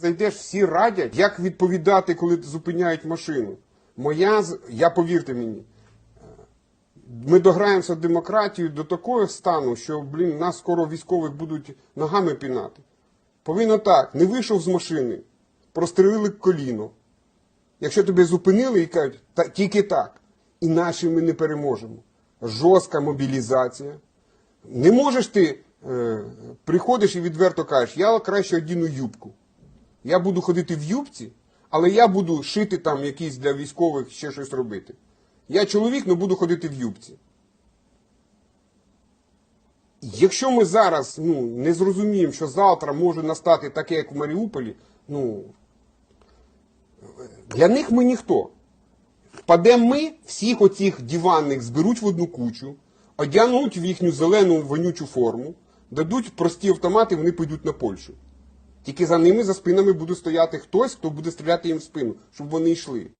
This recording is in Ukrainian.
Зайдеш, всі радять, як відповідати, коли зупиняють машину. Моя, я повірте мені, ми дограємося демократію до такого стану, що, блін, нас скоро військових будуть ногами пінати. Повинно так, не вийшов з машини, прострелили коліно. Якщо тебе зупинили і кажуть, «Та- тільки так, іначе ми не переможемо. Жорстка мобілізація. Не можеш ти, е, приходиш і відверто кажеш, я краще одіну юбку. Я буду ходити в юбці, але я буду шити там якісь для військових ще щось робити. Я чоловік, але буду ходити в юбці. Якщо ми зараз ну, не зрозуміємо, що завтра може настати таке, як в Маріуполі, ну для них ми ніхто. Впадемо ми, всіх оцих диванних зберуть в одну кучу, одягнуть в їхню зелену вонючу форму, дадуть прості автомати, вони підуть на Польщу. Тільки за ними, за спинами буде стояти хтось, хто буде стріляти їм в спину, щоб вони йшли.